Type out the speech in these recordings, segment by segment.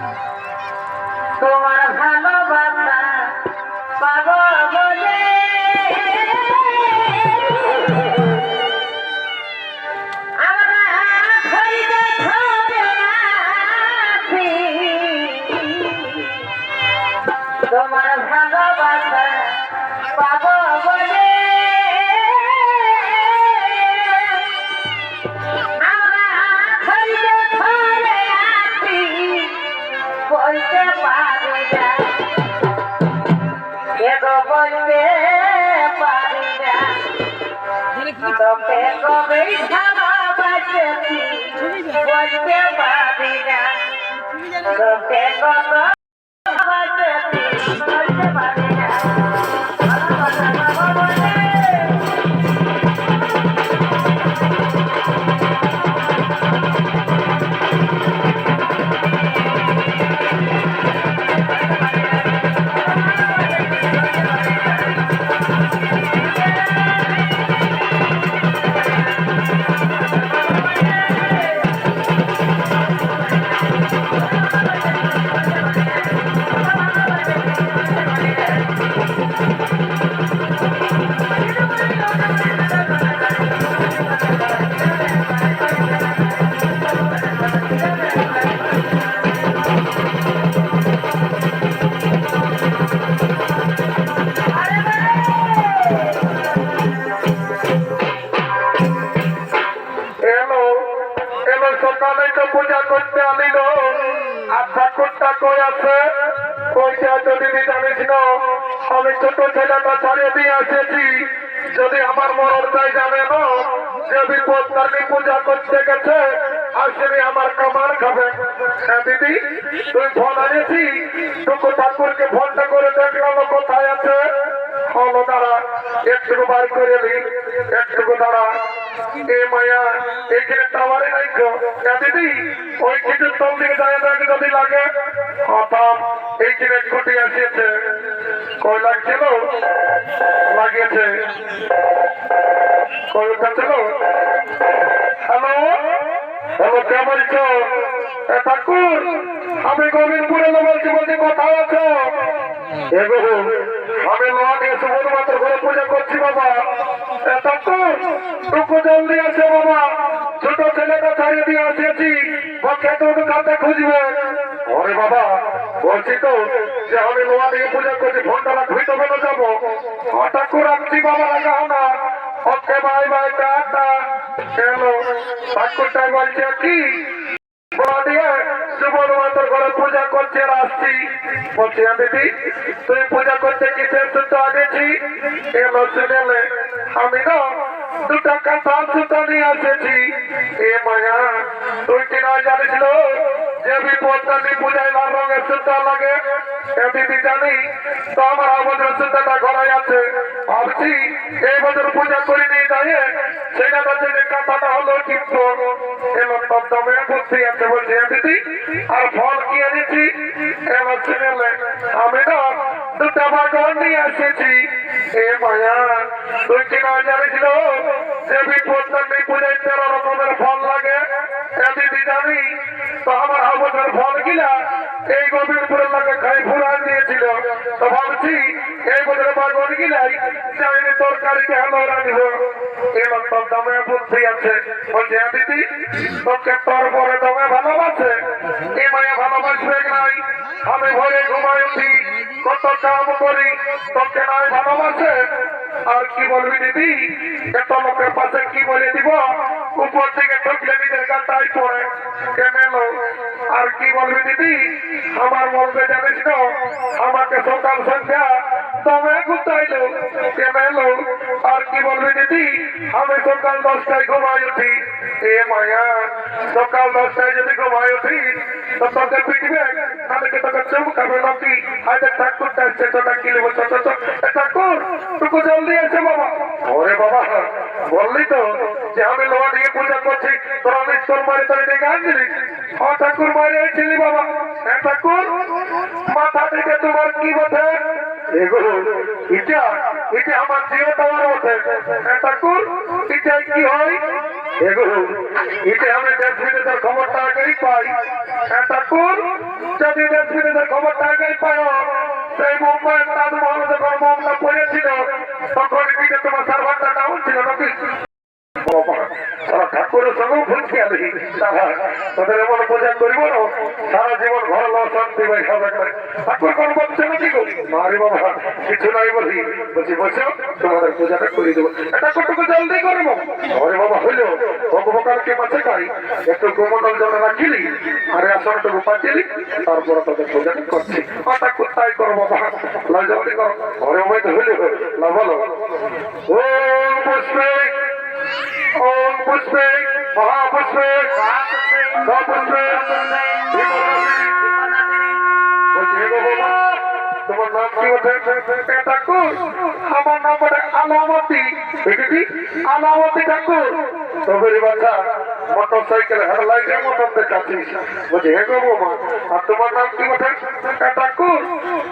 তোমার তোকে কবে বলতে পারি না। তোকে কত ভালোবাসেছি বলতে পারি সকালে তো পূজা করতে আনিল আর ঠাকুরটা কই আছে? ওইটা যদি জানিস না, আমি ছোট ছেলেটা ছাড়িয়ে দিয়ে এসেছি যদি আমার মরণটাই জানে না, যে বিপদ তাকে পূজা করতে গেছে আসলে আমার কামার খাবে। হ্যাঁ দিদি, তুই ফোন আনিয়েছি টুকু ঠাকুরকে ফোনটা করে দেখলাম কোথায় আছে। হলো দাঁড়া একটু বার করে নি একটু দাঁড়া এ মায়া এখানে টাওয়ারে হ্যাঁ দিদি, ওই কিছু তল দিকে যায় দেখ যদি লাগে? হতাম এইখানে ছুটি আসিয়েছে, কই লাগছিল? লাগিয়েছে। কই উঠাচ্ছিল হ্যালো? হ্যালো, কে বলছো? এ ঠাকুর, আমি গোবিন্দপুরে বলছি বলছি, কোথায় আছো? এগো আমি লোহাকে শুধুমাত্র ঘরে পূজা করছি বাবা। এ টুকু জলদি আছে বাবা। ছোট ছেলেটা ছাড়িয়ে দিয়ে আসিয়েছি। পক্ষে তুমি কাছে খুঁজবে? ওরে বাবা, বলছি তো যে আমি লোহা দিয়ে পূজা করছি ফোনটা রাখবি তবে না যাব। ও ঠাকুর আসছি বাবা রাখা না ওকে, বাই বাই, টাটা। চলো ঠাকুরটা বলছে কি? দিয়ে সুবল মাতার ঘরে পূজা করছে আর আসছি বলছি "হ্যাঁ দিদি তুই পূজা করতে কিসের সুতো আনেছি? এলো শুনেলে আমি না দুটা কাঁথার সুতো নিয়ে এসেছি এ মায়া তুই কি না জানিস? যে বিপদটা নিয়ে পূজায় লাল রঙের সুতো লাগে, এ দিদি জানি, তো আমার আমাদের সুতোটা ঘরে আছে। ভাবছি, এই বছর পূজা করিনি, তাই সেটা হচ্ছে যে হলো, কিন্তু এলো তোর আছে বলছি "হ্যাঁ দিদি আর ফল কি এনেছি? এলো শুনেলে আমি না দুটা নিয়ে এসেছি। এ মায়া, তুই কি না জানিছিল যে বিপদটা নেই পূজায় তেরো লাগে? এ দিদি জানি, তো আমার আমাদের ফল গিলা এই গোবিন্দপুরের লাগে খাই ফুরান দিয়েছিল। তো ভাবছি এই বছর বাগন গিলাই চাইনি তরকারিতে হলো রাখব এবার তোর দমে বুদ্ধি আছে। বলছি "হ্যাঁ দিদি, তোকে তোর পরে দমে ভালোবাসে। এই মায়া ভালোবাসবে নাই। আমি ভরে ঘুমাই উঠি। কত কাম করি, তোকে নাই ভালোবাসে। আর কি বলবি দিদি? এত লোকের পাশে কি বলে দিব? উপর থেকে ঢুকলে নিজের গাটাই পড়ে। কেনেলো আর কি বলবি দিদি? আমার বলবে জানিস না আমাকে সকাল সন্ধ্যা তবে গুতাইলো কেনেলো আর কি বলবি দিদি? আমি সকাল দশটায় ঘুমাই উঠি। এ মায়া, সকাল দশটায় যদি ঘুমাই উঠি, তো তোকে পিটবে? তাহলে কি তোকে চুমকাবে নাকি? আজ ঠাকুরটা আসছে তোটা কি নেব ছোট ছোট ঠাকুর টুকু জলদি আছে বাবা। ওরে বাবা, বললি তো যে আমি লোহা দিয়ে পূজা করছি, তোরা আমি তোর মারে তোর ডেকে আনছিলি? ও ঠাকুর মারে ছিলি বাবা। হ্যাঁ ঠাকুর, মাথা থেকে তোমার কি বটে? এগুলো আমার জিও বটে। হ্যাঁ ঠাকুর কি হয়? এগুলো আমি দেশ বিদেশের খবরটা আগেই পাই। হ্যাঁ ঠাকুর, যদি দেশ বিদেশের খবরটা আগেই পাও সেই মুম্বাইয়ের তাজমহল যখন বোমটা পড়েছিল তখন তোমার সার্ভারটা ডাউন ছিল নাকি তারা তোদের এমন পূজা করিব না। সারা জীবন ঘর ল শান্তি ভাই হবে করে। ঠাকুর কোন বলছে নাকি গো? মারি বাবা, কিছু নাই বলি। বলছি বসে তোমাদের পূজাটা করে দেবো। এটা কতটুকু জলদি করব ঘরে বাবা, হইল। ভগবানকে মাঝে খাই একটু গোমন্ডল জল রাখিলি, আর আসনটুকু পাঠিয়ে তারপরে তোদের পূজাটা করছি। কথা কোথায় করব বাবা লাই জলদি করো। ঘরে মধ্যে হইলে। না বলো ও পুষ্পে ওম পুষ্পে মহাপুষ্পে সপুষ্পে তোমার নাম কি ওঠে ঠাকুর আমার নাম ওঠে আলামতি দেখেছি আলামতি ঠাকুর তবে বাচ্চা মোটর সাইকেল হেডলাইটে মতন দেখাচ্ছিস বলছি হে গো বৌমা আর তোমার নাম কি ওঠে ঠাকুর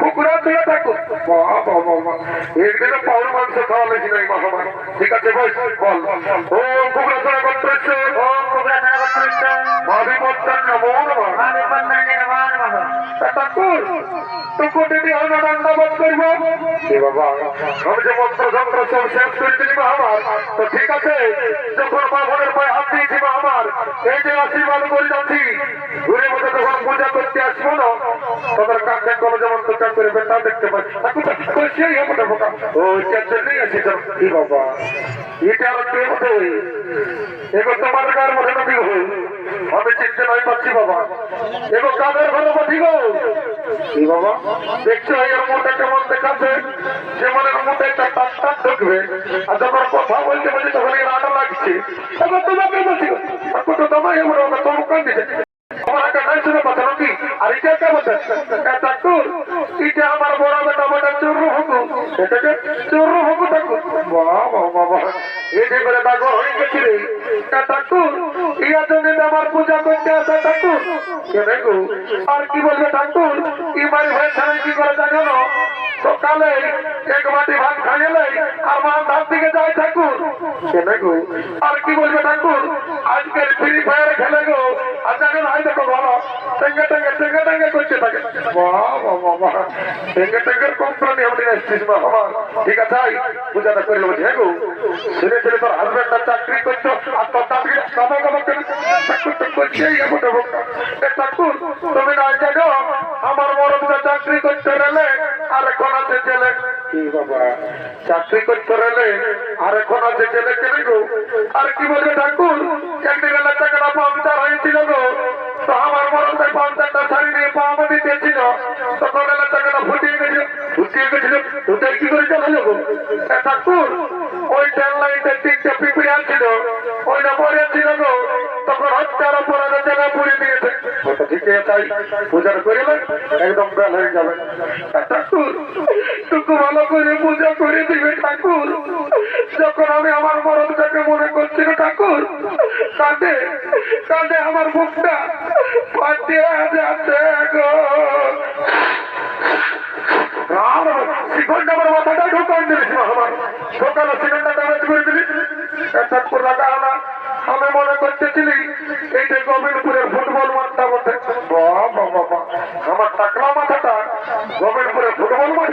কুকুরা চূড়া ঠাকুর বাবা মাংস খাওয়া নাই ঠিক আছে বল। বল ও কুকুরা ভাবি ঠাকুর করব। এ আমি যে মন্ত্র যন্ত্র সব শেষ করে দিলি আমার। তো ঠিক আছে যখন বাবনের পায়ে হাত দিয়েছি আমার এই যে আশীর্বাদ করে যাচ্ছি ঘুরে মধ্যে যখন পূজা করতে আসব না। যেমন কাজ করে দেখতে পাচ্ছি। সেই মতো এবার তোমার কার মধ্যে নদী হই দেখছ এর মধ্যে কেমন দেখাচ্ছে? যেমন এর মধ্যে একটা টাক টাক ঢুকবে আর যখন কথা বলতে বলছে তখন এর আটা লাগছে। এবার তোমাকে বলছি গো তো তোমায় তোমার কান দিছে আমার একটা নাই কথা নাকি? আর এটা কে বলছে ঠাকুর এটা আমার বড় বেটা বেটা চুরু হুকু এটাকে চুরু হুকু ঠাকুর বাবা বাবা যে করে দাগ হয়ে গেছি রে। ঠাকুর। ইয়া জন্য আমার পূজা করতে আসা ঠাকুর। আর কি বলবে ঠাকুর? ইমারি ভাই ছাড়াই কি করে জানো? সকালে এক বাটি ভাত খাইলে আর মা ধার দিকে যায় ঠাকুর। আর কি বলবে ঠাকুর? আজকের ফ্রি ফায়ার খেলে গো। আর জানো না, এই দেখো ভালো টেঙ্গে টেঙ্গে টেঙ্গে টেঙ্গে করতে থাকে টেঙ্গে টেঙ্গের কোম্পানি আমাদের এসছিস আমার ঠিক আছে আই পূজাটা করে নেব হ্যাঁ গো। ছেলে ছেলে তোর হাজবেন্ডটা চাকরি করছ, আর তোর চাকরি কামা কামা করে ঠাকুর তো করছেই এমন ঠাকুর, তুমি না জানো, আমার আছে ছেলে কি বাবা? চাকরি করতে গেলে আর এখন আছে ছেলে কেন গো আর কি বলবে ঠাকুর? একদিন গেলে টাকাটা পাঞ্চার হয়েছিল গো। তো আমার ভাই পাঞ্চারটা শাড়ি নিয়ে পাম দিতেছিল তখন গেলে টাকাটা ফুটিয়ে গেছিল ফুটিয়ে গেছিল দুটাই কি করে চালালো গো? ঠাকুর, ওই ট্রেন লাইনটা তিনটে পিঁপড়ে আনছিল। ওইটা পরে ছিল গো। তখন হত্যার অপরাধে জায়গা পুড়ে দিয়েছে। যাবে। ঠাকুর ঠাকুর। যখন আমি আমার মরণটাকে মনে করছি ঠাকুর, কাঁদে কাঁদে আমার বুকটা ফাটিয়ে যাচ্ছে আমার মাথাটা ঢোকান দিলিস আমার সকালে শিখনটা করে দিলিস একটা পুরা কারণা আমি মনে করতেছিলি এই যে গোবিন্দপুরের ফুটবল মাঠটা বটে বাবা বাবা আমার টাকলা মাথাটা গোবিন্দপুরের ফুটবল মাঠ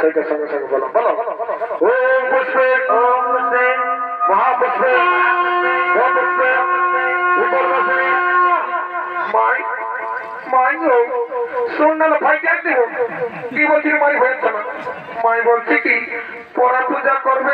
সেটা সঙ্গে সঙ্গে বলো। বলো ও পুষ্পে ওম পুষ্পে মহাপুষ্পে ওম পুষ্পে উপরবাসে। মাই মাই মাই কি পড়া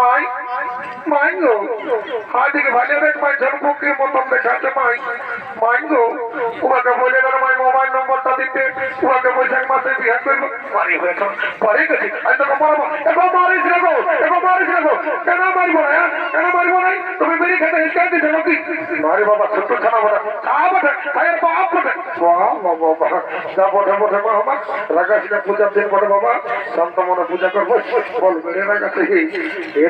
মাই মাই গো। আদিকে ভালো রেট মাই ঝলপুকে মতন দেখাচ্ছে মাই মাই গো। তোমাকে বলে গেল মাই মোবাইল নম্বরটা দিতে। তোমাকে বৈশাখ মাসে বিয়ে করব। পারি হয়েছ পারি গেছি। আজ তোকে মারবো। এখন মারিস রে গো এখন মারিস রে গো। কেন মারবো না হ্যাঁ? কেন মারবো না? তুমি মেরি খেতে হিসকাই দিতে নাকি? মারি বাবা দিন বটে, বাবা। শান্ত পূজা করব। বল, মেরে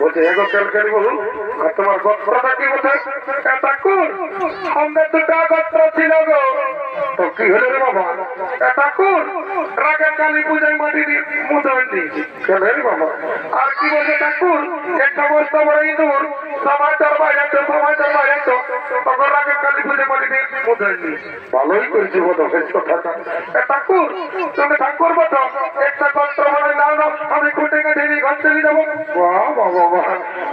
বলছে এগো ক্যালকালি বলু আর তোমার গোত্রটা কি কোথায় আমাদের দুটা গোত্র ছিল গো। তো কি হলো রে বাবা। এ ঠাকুর রাগের কালী পূজায় মাটি দিয়েছি কেন রে বাবা। আর কি বলছে ঠাকুর? একটা বস্তা বড় ইঁদুর, সমাচার বাইরে তো সমাচার বাইরে তো তখন রাগের কালী পূজায় মাটি দিয়েছি ভালোই করেছি বোধ হয়েছে কথাটা ঠাকুর, তুমি ঠাকুর বলো একটা গোত্র বলে নাও না, আমি কুটে কেটে ঘর চলে যাব। বাবা বাহ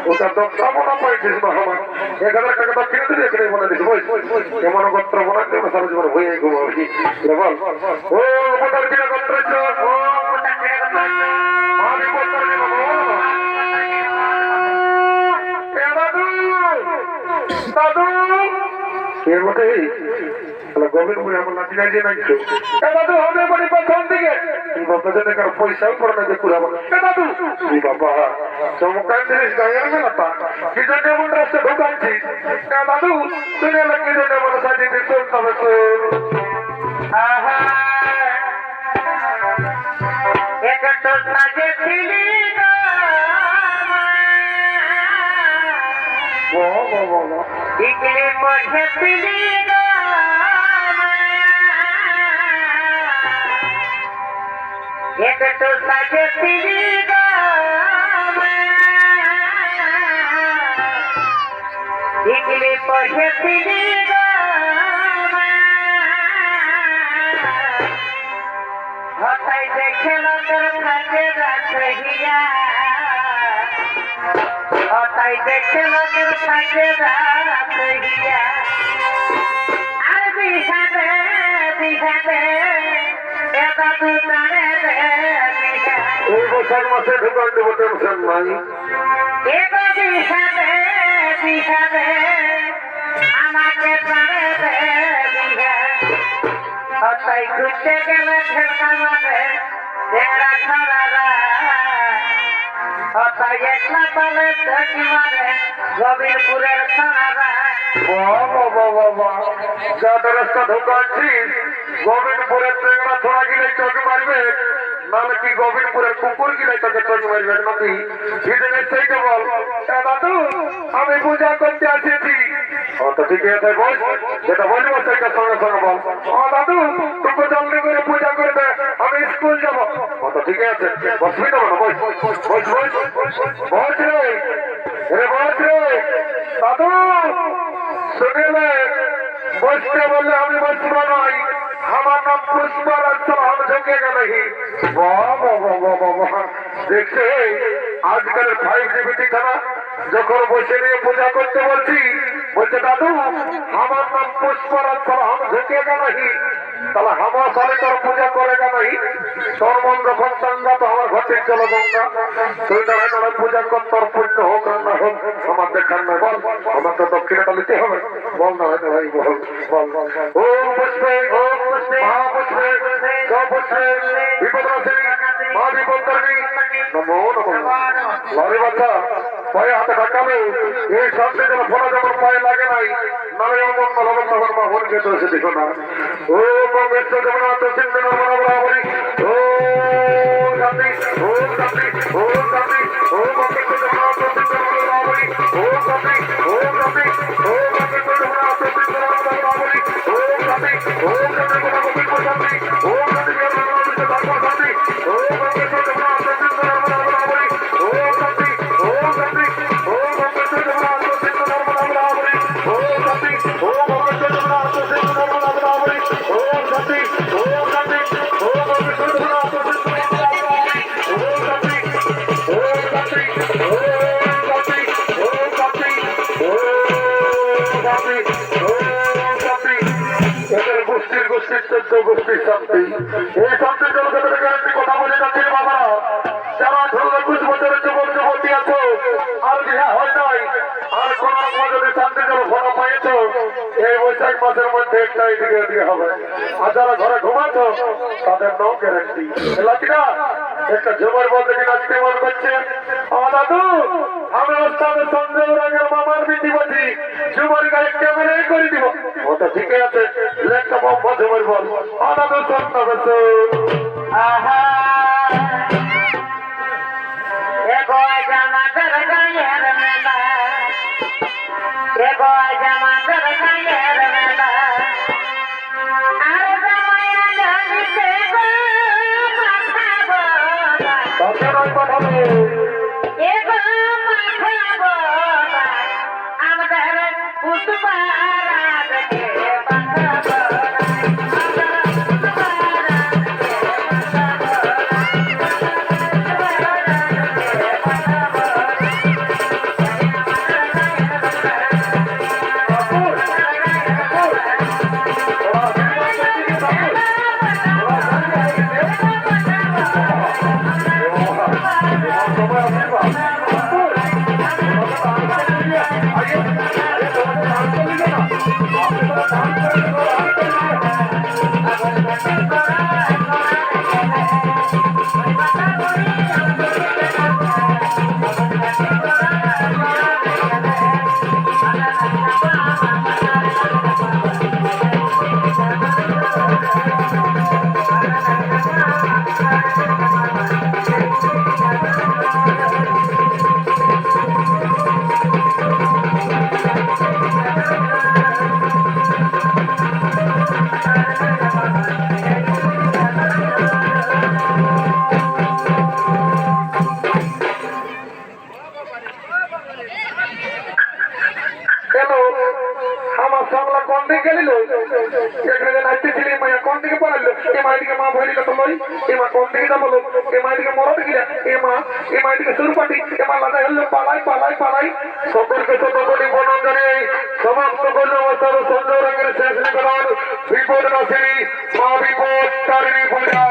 ওটা তো সামনা পাইছিস, মা আমার এক হাজার টাকা দক্ষিণে দিলে এখানে বলে দিস এমন বলে দেবো সারা জীবন হয়ে বল ও মোটর কিনা গোত্র এর মধ্যে গোবিন্দপুরে আমার নাতি গাইছে নাকি এ দাদু হবে মানে প্রথম দিকে। এই বাবা জন্য কার পয়সাও পড়ে না যে পুরাবো এ দাদু এই বাবা চমকান জিনিস গায়ের মেলাটা কি জন্য এমন রাস্তা ঢুকাচ্ছিস এ দাদু তুমি কি জন্য আমার সাথে চলতে হবে তোর? আহা! এক তো সাজে ছিলি গো বাহ বাহ বাহ পড়ে ছিলি গো এক তো সাজে ইকলে পড়ে ছিলি গো হতাই দেখে তোর থাকে রাখিয়া হতাই দেখে তোর থাকে রাখিয়া আর বিহাতে বিহাতে এটা তু জানে রে বিহা এই বছর মাসে ঢুকান দেবো টেনশন নাই এটা আমাকে হতাই ঘুরতে গেলে ঠেকা তেরা খারা বাবা যা রাস্তা ঢুকাচ্ছিস গোবিন্দপুরের ট্রেনরা থোড়া গিলে চোখ মারবে। নাহলে কি গোবিন্দপুরের কুকুর গিলে তোকে চোখ মারবে নাকি? সেদিনে সেইটা বল। দাদু, আমি পূজা করতে আসেছি ও তো বলব সেটা সঙ্গে সঙ্গে বল। দাদু, তোকে জলদি করে পূজা করবে আমি স্কুল যাব ও তো ঠিক আছে? অসুবিধা হলো বস। বস বস। বস রে। রে বস রে। দেখছে আজকাল ফাইভ জিবিটি খানা যখন বসে নিয়ে পূজা করতে বলছি, বলছে, দাদু, আমার নাম পুষ্পা রাখতাম হইতে গেল বিপদ আছে মা বিপদ কর্মী নমো লরি বাচ্চা, পায়ে হাতে ঢাকালে এই শান্তি যেন ফোনা লাগে নাই এমন মঙ্গল হবে তখন মা মনকে দোষে দেখো না। ও কংগ্রেস যেমন আছে চিন্তা শান্তি এই শান্তির জন্য তাদের গ্যারান্টি কথা বলে যাচ্ছে বাবা যারা ধরো একুশ বছরের যুবক যুবতী আছো, আর বিহা হয় নাই, আর কোন যদি শান্তির জন্য ফোন পাইছ, এই বৈশাখ মাসের মধ্যে একটা এদিকে এদিকে হবে। আর যারা ঘরে ঘুমাচ্ছ, তাদের নো গ্যারান্টি লাচিকা, একটা ঝুমার বলতে কি নাচতে মন করছে? আমার দাদু, আমি ওস্তাদ সঞ্জয় রাগের মামার বিটি বলছি ঝুমার গায়ে ক্যামেরাই করে দিব। ও তো ঠিকই আছে। একটা বম্বা ঝুমার বল। আমার দাদু মাসাল্লাহ কোন দিকে গেলিল? এখানে নাচতেছিল এই মায়া কোন দিকে পড়াইল? এ মায়ের দিকে মা ভয় তো লই এ মা কোন দিকে যাব এ মায়ের দিকে মরদ গিলা এ মা এ মায়ের দিকে সুরপাটি এ মা লাদা হল পালাই পালাই পালাই। সকলকে শতকোটি বনন করে সমস্ত কল্যাণ সুন্দর রঙের শেষ নিকট বিপদ নাসিনী মা বিপদ, তারিণী পূজা।